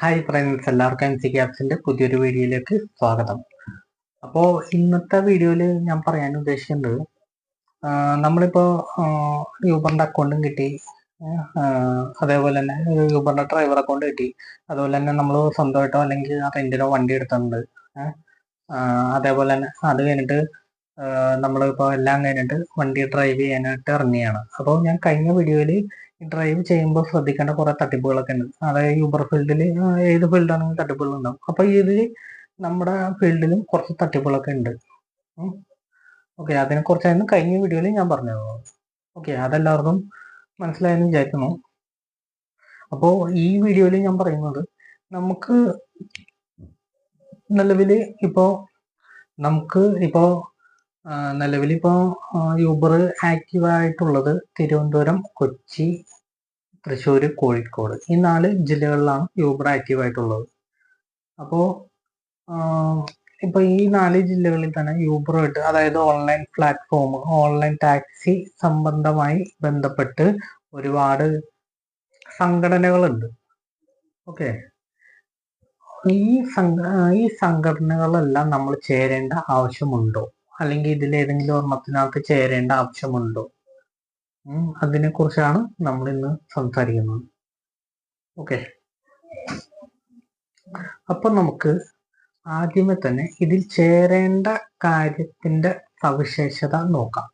Hi friends എല്ലാവർക്കും M C ക്യാപ്സിന്റെ പുതിയൊരു വീഡിയോയിലേക്ക് സ്വാഗതം. അപ്പോൾ ഇന്നത്തെ വീഡിയോയിൽ ഞാൻ പറയാൻ ഉദ്ദേശിക്കുന്നത് നമ്മളിപ്പോ നമ്മളിപ്പോൾ യൂബറിന്റെ അക്കൗണ്ടും കിട്ടി. അതേപോലെ തന്നെ യൂബറിന്റെ ഡ്രൈവർ അക്കൗണ്ട് കിട്ടി. അതുപോലെ തന്നെ നമ്മൾ സ്വന്തമായിട്ടോ അല്ലെങ്കിൽ റെന്റിനോ വണ്ടി എടുത്തിട്ടുണ്ട്. അതേപോലെ തന്നെ അത് കഴിഞ്ഞിട്ട് നമ്മളിപ്പോൾ എല്ലാം കഴിഞ്ഞിട്ട് വണ്ടി ഡ്രൈവ് ചെയ്യാനായിട്ട് ഇറങ്ങിയാണ് അപ്പോൾ ഞാൻ കഴിഞ്ഞ വീഡിയോയിൽ ഡ്രൈവ് ചെയ്യുമ്പോൾ ശ്രദ്ധിക്കേണ്ട കുറേ തട്ടിപ്പുകളൊക്കെ ഉണ്ട്. അതായത് യൂബർ ഫീൽഡിൽ ഏത് ഫീൽഡാണെങ്കിലും തട്ടിപ്പുകൾ ഉണ്ടാവും അപ്പൊ ഇതിൽ നമ്മുടെ ഫീൽഡിലും കുറച്ച് തട്ടിപ്പുകളൊക്കെ ഉണ്ട്. ഓക്കെ അതിനെ കുറിച്ചായിരുന്നു കഴിഞ്ഞ വീഡിയോയിൽ ഞാൻ പറഞ്ഞു ഓക്കെ അതെല്ലാവർക്കും മനസ്സിലായെന്ന് വിചാരിക്കുന്നു. അപ്പോൾ ഈ വീഡിയോയിൽ ഞാൻ പറയുന്നത് നമുക്ക് നിലവിൽ ഇപ്പോൾ നമുക്ക് ഇപ്പോൾ നിലവിൽ ഇപ്പോൾ യൂബർ ആക്റ്റീവ് ആയിട്ടുള്ളത് തിരുവനന്തപുരം കൊച്ചി തൃശ്ശൂർ കോഴിക്കോട് ഈ നാല് ജില്ലകളിലാണ് യൂബർ ആക്റ്റീവ് ആയിട്ടുള്ളത്. അപ്പോൾ ഇപ്പൊ ഈ നാല് ജില്ലകളിൽ തന്നെ യൂബറുമായിട്ട് അതായത് ഓൺലൈൻ പ്ലാറ്റ്ഫോം ഓൺലൈൻ ടാക്സി സംബന്ധമായി ബന്ധപ്പെട്ട് ഒരുപാട് സംഘടനകളുണ്ട്. ഓക്കെ ഈ സംഘ ഈ സംഘടനകളെല്ലാം നമ്മൾ ചേരേണ്ട ആവശ്യമുണ്ടോ? അല്ലെങ്കിൽ ഇതിൽ ഏതെങ്കിലും ഒരെണ്ണത്തിനകത്ത് ചേരേണ്ട ആവശ്യമുണ്ടോ? അതിനെക്കുറിച്ചാണ് അതിനെ കുറിച്ചാണ് നമ്മൾ ഇന്ന് സംസാരിക്കുന്നത്. ഓക്കെ അപ്പൊ നമുക്ക് ആദ്യമേ തന്നെ ഇതിൽ ചേരേണ്ട കാര്യത്തിന്റെ സവിശേഷത നോക്കാം.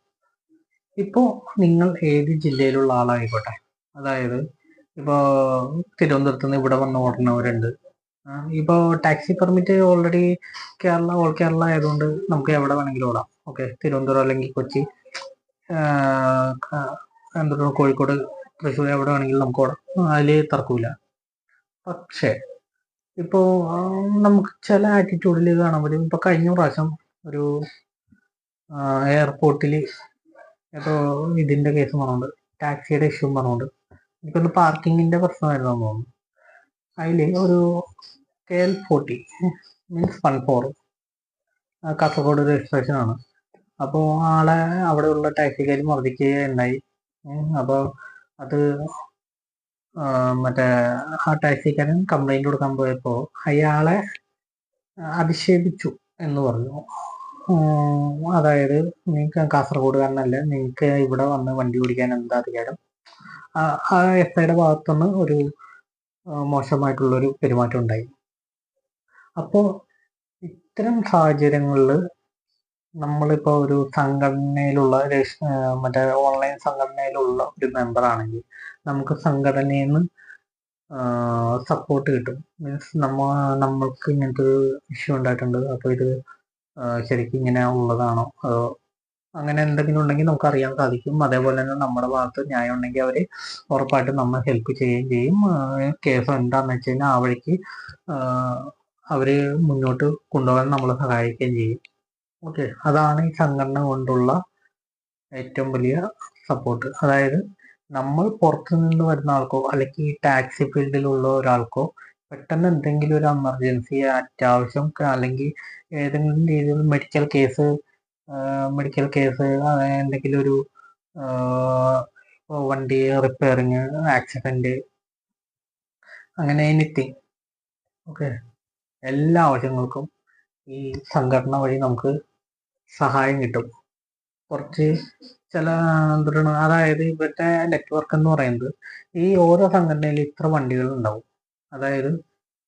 ഇപ്പോ നിങ്ങൾ ഏത് ജില്ലയിലുള്ള ആളായിക്കോട്ടെ? അതായത് ഇപ്പോ തിരുവനന്തപുരത്ത് നിന്ന് ഇവിടെ വന്ന് ഓടുന്നവരുണ്ട് ആ, ഇപ്പോ taxi permit already Kerala all Kerala ആയതുകൊണ്ട് നമുക്ക് എവിടെ വേണമെങ്കിലും ഓടാം. ഓക്കെ തിരുവനന്തപുരം അല്ലെങ്കിൽ കൊച്ചി ക- കോഴിക്കോട് തൃശ്ശൂർ എവിടെ വേണമെങ്കിലും നമുക്ക് ഓടാം. അതിൽ തർക്കമില്ല. പക്ഷേ ഇപ്പോ നമുക്ക് ചില ആറ്റിറ്റ്യൂഡിൽ കാണാൻ പറ്റും. ഇപ്പൊ കഴിഞ്ഞ പ്രാവശ്യം ഒരു എയർപോർട്ടിൽ ഏതോ ഇതിന്റെ കേസ് പറഞ്ഞുകൊണ്ട് ടാക്സിയുടെ ഇഷ്യൂ പറഞ്ഞുകൊണ്ട് എനിക്കൊന്ന് പാർക്കിങ്ങിന്റെ പ്രശ്നമായിരുന്നു തോന്നുന്നു. അതിൽ ഒരു K L forty means one four. Kasaragod registration ആണ്. അപ്പോൾ ആളെ അവിടെയുള്ള ടാക്സിക്കാർ മർദ്ദിക്കുകയുണ്ടായി അപ്പോൾ അത് മറ്റേ ആ ടാക്സിക്കാരൻ കംപ്ലൈന്റ് കൊടുക്കാൻ പോയപ്പോൾ അയാളെ അധിക്ഷേപിച്ചു എന്ന് പറഞ്ഞു. അതായത് നിങ്ങൾക്ക് കാസർഗോഡുകാരനല്ല നിങ്ങൾക്ക് ഇവിടെ വന്ന് വണ്ടി ഓടിക്കാൻ എന്താ അധികാരം? എസ് ഐയുടെ ഭാഗത്തുനിന്ന് ഒരു മോശമായിട്ടുള്ളൊരു പെരുമാറ്റം ഉണ്ടായി. അപ്പോൾ ഇത്തരം സാഹചര്യങ്ങളിൽ നമ്മളിപ്പോൾ ഒരു സംഘടനയിലുള്ള മറ്റേ ഓൺലൈൻ സംഘടനയിലുള്ള ഒരു മെമ്പർ ആണെങ്കിൽ നമുക്ക് സംഘടനയിൽ നിന്ന് സപ്പോർട്ട് കിട്ടും. മീൻസ് നമ്മ നമ്മൾക്ക് ഇങ്ങനത്തെ ഒരു ഇഷ്യൂ ഉണ്ടായിട്ടുണ്ട്. അപ്പോൾ ഇത് ശരിക്കും ഇങ്ങനെ ഉള്ളതാണോ? അതോ അങ്ങനെ എന്തെങ്കിലും ഉണ്ടെങ്കിൽ നമുക്ക് അറിയാൻ സാധിക്കും. അതേപോലെ തന്നെ നമ്മുടെ ഭാഗത്ത് ന്യായം ഉണ്ടെങ്കിൽ അവർ ഉറപ്പായിട്ടും നമ്മൾ ഹെൽപ്പ് ചെയ്യുകയും ചെയ്യും. കേസ് എന്താണെന്ന് വെച്ച് കഴിഞ്ഞാൽ ആ വഴിക്ക് അവർ മുന്നോട്ട് കൊണ്ടുപോകാൻ നമ്മളെ സഹായിക്കുകയും ചെയ്യും. ഓക്കെ അതാണ് ഈ സംഘടന കൊണ്ടുള്ള ഏറ്റവും വലിയ സപ്പോർട്ട് അതായത് നമ്മൾ പുറത്തു നിന്ന് വരുന്ന ആൾക്കോ അല്ലെങ്കിൽ ഈ ടാക്സി ഫീൽഡിലുള്ള ഒരാൾക്കോ പെട്ടെന്ന് എന്തെങ്കിലും ഒരു എമർജൻസി അത്യാവശ്യം അല്ലെങ്കിൽ ഏതെങ്കിലും രീതിയിൽ മെഡിക്കൽ കേസ് മെഡിക്കൽ കേസ് എന്തെങ്കിലും ഒരു വണ്ടി റിപ്പയറിങ് ആക്സിഡന്റ് അങ്ങനെ എനിത്തിങ് ഓക്കെ എല്ലാ ആവശ്യങ്ങൾക്കും ഈ സംഘടന വഴി നമുക്ക് സഹായം കിട്ടും. കുറച്ച് ചില എന്താണ് അതായത് ഇവരുടെ നെറ്റ്വർക്ക് എന്ന് പറയുന്നത് ഈ ഓരോ സംഘടനയിൽ ഇത്ര വണ്ടികൾ ഉണ്ടാവും. അതായത്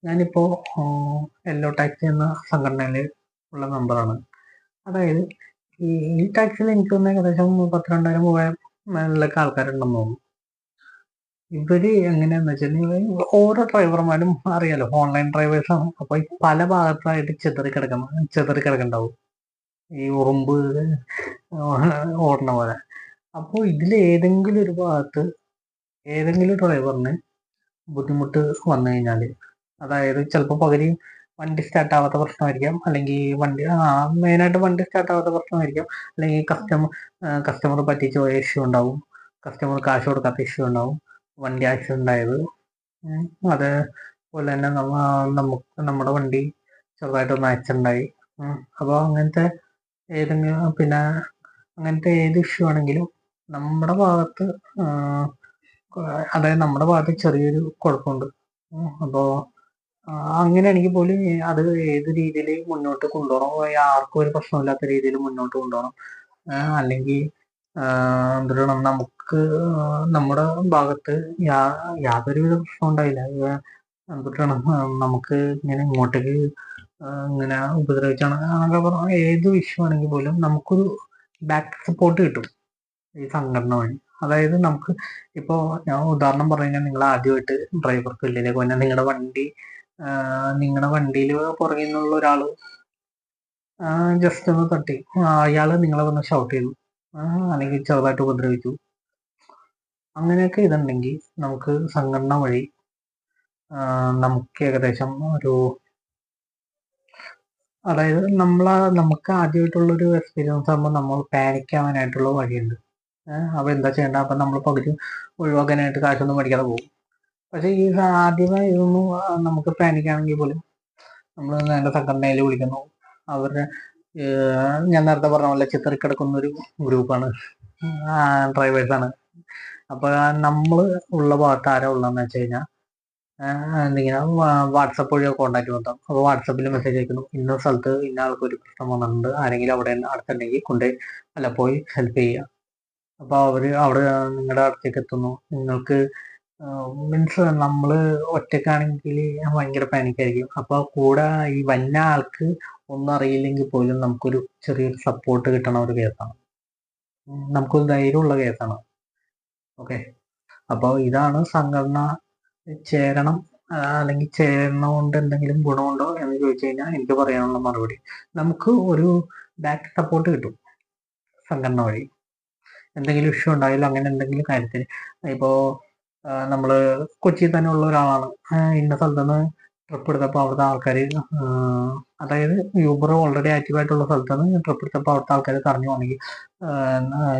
ഞാനിപ്പോ എല്ലോ ടാക്സി എന്ന സംഘടനയിൽ ഉള്ള മെമ്പറാണ് അതായത് ഈ ഈ ടാക്സിൽ എനിക്ക് തോന്നുന്നു ഏകദേശം പത്തിരണ്ടായിരം മൂവായിരം മേളിലൊക്കെ ആൾക്കാരുണ്ടെന്ന് തോന്നുന്നു. ഇവർ എങ്ങനെയാന്ന് വെച്ചാൽ ഓരോ ഡ്രൈവർമാരും അറിയാലോ ഓൺലൈൻ ഡ്രൈവേഴ്സാണ് അപ്പൊ പല ഭാഗത്തായിട്ട് ചെതറി കിടക്കണം ചെതറി കിടക്കണ്ടാവും. ഈ ഉറുമ്പ് ഓടണ പോലെ. അപ്പോൾ ഇതിൽ ഏതെങ്കിലും ഒരു ഭാഗത്ത് ഏതെങ്കിലും ഡ്രൈവറിന് ബുദ്ധിമുട്ട് വന്നു കഴിഞ്ഞാൽ അതായത് ചിലപ്പോൾ പകുതി വണ്ടി സ്റ്റാർട്ട് ആവാത്ത പ്രശ്നമായിരിക്കാം. അല്ലെങ്കിൽ വണ്ടി ആ മെയിനായിട്ട് വണ്ടി സ്റ്റാർട്ട് ആവാത്ത പ്രശ്നമായിരിക്കാം. അല്ലെങ്കിൽ കസ്റ്റമർ കസ്റ്റമർ പറ്റിച്ച് പോയ ഇഷ്യൂ ഉണ്ടാവും. കസ്റ്റമർ കാശ് കൊടുക്കാത്ത ഇഷ്യൂ ഉണ്ടാവും. വണ്ടി ആക്സിഡന്റ് ആയത് അതേപോലെ തന്നെ നമുക്ക് നമ്മുടെ വണ്ടി ചെറുതായിട്ടൊന്ന് ആക്സിഡന്റ് ആയി. അപ്പോൾ അങ്ങനത്തെ ഏതെങ്കിലും പിന്നെ അങ്ങനത്തെ ഏത് ഇഷ്യൂ ആണെങ്കിലും നമ്മുടെ ഭാഗത്ത് അതായത് നമ്മുടെ ഭാഗത്ത് ചെറിയൊരു കുഴപ്പമുണ്ട്. അപ്പോൾ അങ്ങനെയാണെങ്കിൽ പോലും അത് ഏത് രീതിയിൽ മുന്നോട്ട് കൊണ്ടുപോകണം ആർക്കും ഒരു പ്രശ്നമില്ലാത്ത രീതിയിൽ മുന്നോട്ട് കൊണ്ടുപോകണം അല്ലെങ്കിൽ എന്തിനാണ് നമുക്ക് നമ്മുടെ ഭാഗത്ത് യാ- യാതൊരുവിധ പ്രശ്നം ഉണ്ടായില്ല. ഇത് എന്തിട്ടാണ് നമുക്ക് ഇങ്ങനെ ഇങ്ങോട്ടേക്ക് ഇങ്ങനെ ഉപദ്രവിച്ചാണ്. അങ്ങനെ പറഞ്ഞ ഏത് വിഷയമാണെങ്കിൽ പോലും നമുക്കൊരു ബാക്ക് സപ്പോർട്ട് കിട്ടും ഈ സംഘടന വഴി. അതായത് നമുക്ക് ഇപ്പോൾ ഞാൻ ഉദാഹരണം പറഞ്ഞു കഴിഞ്ഞാൽ നിങ്ങൾ ആദ്യമായിട്ട് ഡ്രൈവർക്ക് ഇല്ലേ പോയി നിങ്ങളുടെ വണ്ടി നിങ്ങളുടെ വണ്ടിയിൽ പുറകിൽ നിന്നുള്ള ഒരാൾ ജസ്റ്റ് ഒന്ന് തട്ടി. അയാൾ നിങ്ങളെ വന്ന് ഷൗട്ട് ചെയ്തു. അല്ലെങ്കിൽ ചെറുതായിട്ട് ഉപദ്രവിച്ചു. അങ്ങനെയൊക്കെ ഇതുണ്ടെങ്കിൽ നമുക്ക് സംഘടന വഴി നമുക്ക് ഏകദേശം ഒരു അതായത് നമ്മളെ നമുക്ക് ആദ്യമായിട്ടുള്ള ഒരു എക്സ്പീരിയൻസ് ആകുമ്പോൾ നമ്മൾ പാനിക് ആവാനായിട്ടുള്ള വഴിയുണ്ട്. അപ്പോൾ അപ്പൊ എന്താ ചെയ്യേണ്ടത് അപ്പൊ നമ്മൾ പകുതി ഒഴിവാക്കാനായിട്ട് കാശൊന്നും മേടിക്കാതെ പോകും. പക്ഷെ ഈ ആദ്യമേ ഇതൊന്നും നമുക്ക് പാനിക്കാണെങ്കിൽ പോലും നമ്മൾ നേരെ സംഘടനയിൽ വിളിക്കുന്നു. അവരുടെ ഞാൻ നേരത്തെ പറഞ്ഞ പോലെ ചിത്തറിക്കിടക്കുന്ന ഒരു ഗ്രൂപ്പാണ് ഡ്രൈവേഴ്സാണ്. അപ്പൊ നമ്മൾ ഉള്ള ഭാഗത്ത് ആരാ ഉള്ളതെന്ന് വെച്ച് കഴിഞ്ഞാൽ എന്തിങ്ങനെ വാട്സപ്പ് വഴി കോണ്ടാക്ട് നടത്താം അപ്പോൾ വാട്സപ്പിൽ മെസ്സേജ് അയക്കുന്നു. ഇന്ന സ്ഥലത്ത് ഇന്ന ആൾക്ക് ഒരു പ്രശ്നം വന്നിട്ടുണ്ട്. ആരെങ്കിലും അവിടെ അടുത്തുണ്ടെങ്കിൽ കൊണ്ട് അല്ല പോയി ഹെൽപ്പ് ചെയ്യുക അപ്പോൾ അവർ അവിടെ നിങ്ങളുടെ അടുത്തേക്ക് എത്തുന്നു. നിങ്ങൾക്ക് മീൻസ് നമ്മൾ ഒറ്റക്കാണെങ്കിൽ ഭയങ്കര പാനിക്കായിരിക്കും അപ്പോൾ കൂടെ ഈ വന്ന ആൾക്ക് ഒന്നും അറിയില്ലെങ്കിൽ പോലും നമുക്കൊരു ചെറിയൊരു സപ്പോർട്ട് കിട്ടണ ഒരു കേസാണ് നമുക്കൊരു ധൈര്യമുള്ള കേസാണ് ഓക്കെ അപ്പോൾ ഇതാണ് സംഘടന ചേരണം അല്ലെങ്കിൽ ചേരണ കൊണ്ട് എന്തെങ്കിലും ഗുണമുണ്ടോ എന്ന് ചോദിച്ചു കഴിഞ്ഞാൽ എനിക്ക് പറയാനുള്ള മറുപടി. നമുക്ക് ഒരു ബാക്ക് സപ്പോർട്ട് കിട്ടും സംഘടന വഴി. എന്തെങ്കിലും ഇഷ്യൂ ഉണ്ടായാലും അങ്ങനെ എന്തെങ്കിലും കാര്യത്തിന്. ഇപ്പോൾ നമ്മൾ കൊച്ചിയിൽ തന്നെ ഉള്ള ഒരാളാണ്. ഇന്ന സ്ഥലത്ത് നിന്ന് ട്രിപ്പ് എടുത്തപ്പോൾ അവിടുത്തെ ആൾക്കാർ അതായത് യൂബർ ഓൾറെഡി ആക്റ്റീവ് ആയിട്ടുള്ള സ്ഥലത്തുനിന്ന് ട്രിപ്പ് എടുത്തപ്പോൾ അവിടുത്തെ ആൾക്കാർ പറഞ്ഞു വേണമെങ്കിൽ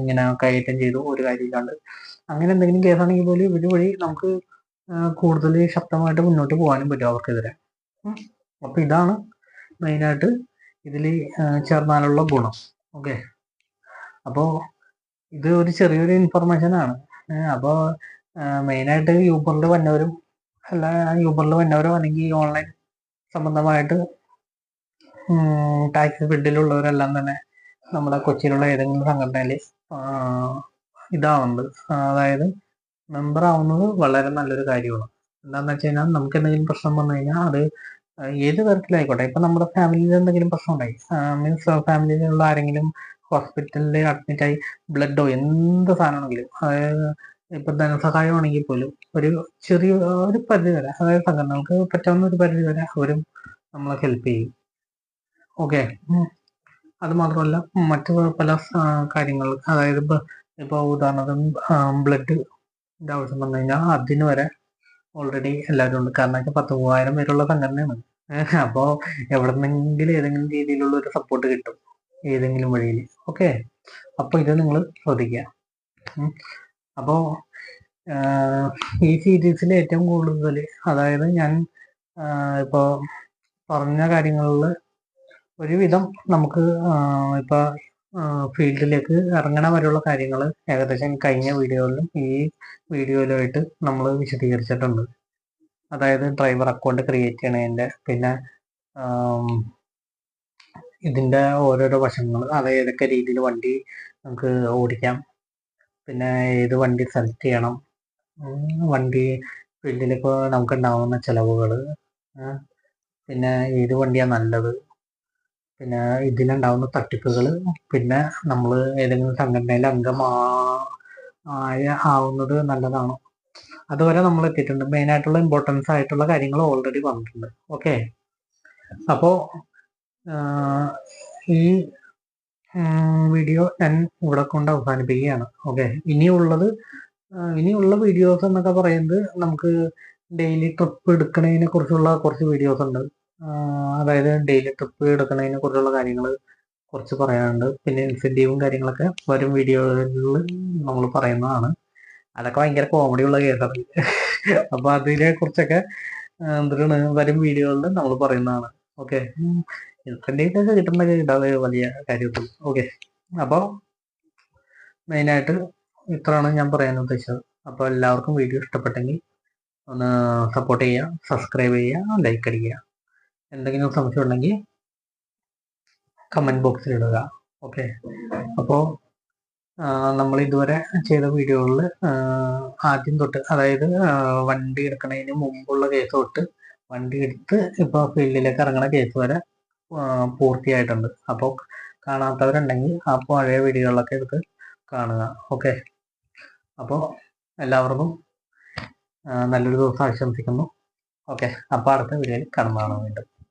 ഇങ്ങനെ കൈയേറ്റം ചെയ്തു ഒരു കാര്യമില്ലാണ്ട് അങ്ങനെ എന്തെങ്കിലും കേസാണെങ്കിൽ പോലും ഇവർ വഴി നമുക്ക് കൂടുതൽ ശക്തമായിട്ട് മുന്നോട്ട് പോകാനും പറ്റും അവർക്കെതിരെ. അപ്പൊ ഇതാണ് മെയിനായിട്ട് ഇതിൽ ചേർന്നാലുള്ള ഗുണം. ഓക്കെ. അപ്പോൾ ഇത് ഒരു ചെറിയൊരു ഇൻഫർമേഷൻ ആണ്. അപ്പോൾ മെയിനായിട്ട് യൂബറിൽ വന്നവരും അല്ല യൂബറിൽ വന്നവരോ അല്ലെങ്കിൽ ഓൺലൈൻ സംബന്ധമായിട്ട് ടാക്സി ഫീൽഡിലുള്ളവരെല്ലാം തന്നെ നമ്മുടെ കൊച്ചിയിലുള്ള ഏതെങ്കിലും സംഘടനയിൽ ഇതാവുന്നത്. അതായത് മെമ്പർ ആവുന്നത് വളരെ നല്ലൊരു കാര്യമാണ്. എന്താണെന്ന് വെച്ച് കഴിഞ്ഞാൽ നമുക്ക് എന്തെങ്കിലും പ്രശ്നം വന്നു കഴിഞ്ഞാൽ അത് ഏത് തരത്തിലായിക്കോട്ടെ. ഇപ്പം നമ്മുടെ ഫാമിലിയിൽ എന്തെങ്കിലും പ്രശ്നം ഉണ്ടായി. മീൻസ് ഫാമിലിയിലുള്ള ആരെങ്കിലും ഹോസ്പിറ്റലിൽ അഡ്മിറ്റായി ബ്ലഡോ എന്ത് സാധനമാണെങ്കിലും അതായത് ഇപ്പൊ ധനസഹായമാണെങ്കിൽ പോലും ഒരു ചെറിയ ഒരു പരിധി വരെ അതായത് സംഘടനകൾക്ക് പറ്റാവുന്ന ഒരു പരിധി വരെ അവരും നമ്മളെ ഹെൽപ്പ് ചെയ്യും. ഓക്കെ അത് മാത്രമല്ല മറ്റു പല കാര്യങ്ങൾ അതായത് ഇപ്പൊ ഉദാഹരണത്തിന് ബ്ലഡ് ആവശ്യം വന്നു കഴിഞ്ഞാൽ അതിന് വരെ ഓൾറെഡി എല്ലാവരും ഉണ്ട്. കാരണം പത്ത് മൂവായിരം പേരുള്ള സംഘടനയാണ്. അപ്പോൾ അപ്പോ എവിടെന്നെങ്കിലും ഏതെങ്കിലും രീതിയിലുള്ള ഒരു സപ്പോർട്ട് കിട്ടും ഏതെങ്കിലും വഴിയിൽ. ഓക്കെ അപ്പൊ ഇത് നിങ്ങൾ ശ്രദ്ധിക്കുക. ഉം. അപ്പോ ഈ സീരീസിൽ ഏറ്റവും കൂടുതൽ അതായത് ഞാൻ ഇപ്പോ പറഞ്ഞ കാര്യങ്ങളിൽ ഒരുവിധം നമുക്ക് ഇപ്പൊ ഫീൽഡിലേക്ക് ഇറങ്ങണ വരെയുള്ള കാര്യങ്ങൾ ഏകദേശം കഴിഞ്ഞ വീഡിയോയിലും ഈ വീഡിയോയിലുമായിട്ട് നമ്മൾ വിശദീകരിച്ചിട്ടുണ്ട് അതായത് ഡ്രൈവർ അക്കൗണ്ട് ക്രിയേറ്റ് ചെയ്യണതിന്റെ പിന്നെ ഇതിന്റെ ഓരോരോ വശങ്ങൾ അത് ഏതൊക്കെ രീതിയിൽ വണ്ടി നമുക്ക് ഓടിക്കാം പിന്നെ ഏത് വണ്ടി സെലക്ട് ചെയ്യണം? വണ്ടി ഫീൽഡിലിപ്പോൾ നമുക്ക് ഉണ്ടാവുന്ന ചിലവുകൾ പിന്നെ ഏത് വണ്ടിയാണ് നല്ലത്? പിന്നെ ഇതിലുണ്ടാവുന്ന തട്ടിപ്പുകൾ പിന്നെ നമ്മൾ ഏതെങ്കിലും സംഘടനയിൽ അംഗമാ ആയ ആവുന്നത് നല്ലതാണോ? അതുവരെ നമ്മൾ എത്തിയിട്ടുണ്ട്. മെയിൻ ആയിട്ടുള്ള ഇമ്പോർട്ടൻസ് ആയിട്ടുള്ള കാര്യങ്ങൾ ഓൾറെഡി വന്നിട്ടുണ്ട്. ഓക്കെ അപ്പോൾ ഈ വീഡിയോ ഞാൻ ഇവിടെ കൊണ്ട് അവസാനിപ്പിക്കുകയാണ്. ഓക്കെ ഇനിയുള്ളത് ഇനിയുള്ള വീഡിയോസ് എന്നൊക്കെ പറയുന്നത് നമുക്ക് ഡെയിലി ട്രിപ്പ് എടുക്കുന്നതിനെ കുറിച്ചുള്ള കുറച്ച് വീഡിയോസ് ഉണ്ട്. അതായത് ഡെയിലി ട്രിപ്പ് എടുക്കുന്നതിനെ കുറിച്ചുള്ള കാര്യങ്ങൾ കുറച്ച് പറയാനുണ്ട്. പിന്നെ ഇൻസെന്റീവും കാര്യങ്ങളൊക്കെ വരും വീഡിയോകളിൽ നമ്മൾ പറയുന്നതാണ്. അതൊക്കെ ഭയങ്കര കോമഡി ഉള്ള കേസാണ് അപ്പോൾ അതിനെ കുറിച്ചൊക്കെ എന്താണ് വരും വീഡിയോകളിൽ നമ്മൾ പറയുന്നതാണ്. ഓക്കെ ഇൻസെന്റീവ് ഒക്കെ കിട്ടുന്നൊക്കെ കിട്ടാതെ വലിയ കാര്യമുള്ളൂ. ഓക്കെ അപ്പോൾ മെയിനായിട്ട് ഇത്രയാണ് ഞാൻ പറയാൻ ഉദ്ദേശിച്ചത്. അപ്പോൾ എല്ലാവർക്കും വീഡിയോ ഇഷ്ടപ്പെട്ടെങ്കിൽ ഒന്ന് സപ്പോർട്ട് ചെയ്യുക സബ്സ്ക്രൈബ് ചെയ്യുക ലൈക്ക് അടിക്കുക. എന്തെങ്കിലും സംശയം ഉണ്ടെങ്കിൽ കമന്റ് ബോക്സിൽ ഇടുക. ഓക്കെ അപ്പോൾ നമ്മൾ ഇതുവരെ ചെയ്ത വീഡിയോകളിൽ ആദ്യം തൊട്ട് അതായത് വണ്ടി എടുക്കുന്നതിന് മുമ്പുള്ള കേസ് തൊട്ട് വണ്ടി എടുത്ത് ഇപ്പോൾ ഫീൽഡിലേക്ക് ഇറങ്ങുന്ന കേസ് വരെ പൂർത്തിയായിട്ടുണ്ട്. അപ്പോൾ കാണാത്തവരുണ്ടെങ്കിൽ ആ പഴയ വീഡിയോകളൊക്കെ എടുത്ത് കാണുക. ഓക്കെ? അപ്പോൾ എല്ലാവർക്കും നല്ലൊരു ദിവസം ആശംസിക്കുന്നു. ഓക്കെ? അപ്പോൾ അടുത്ത വീഡിയോയിൽ കാണുന്നതാണ് വീണ്ടും.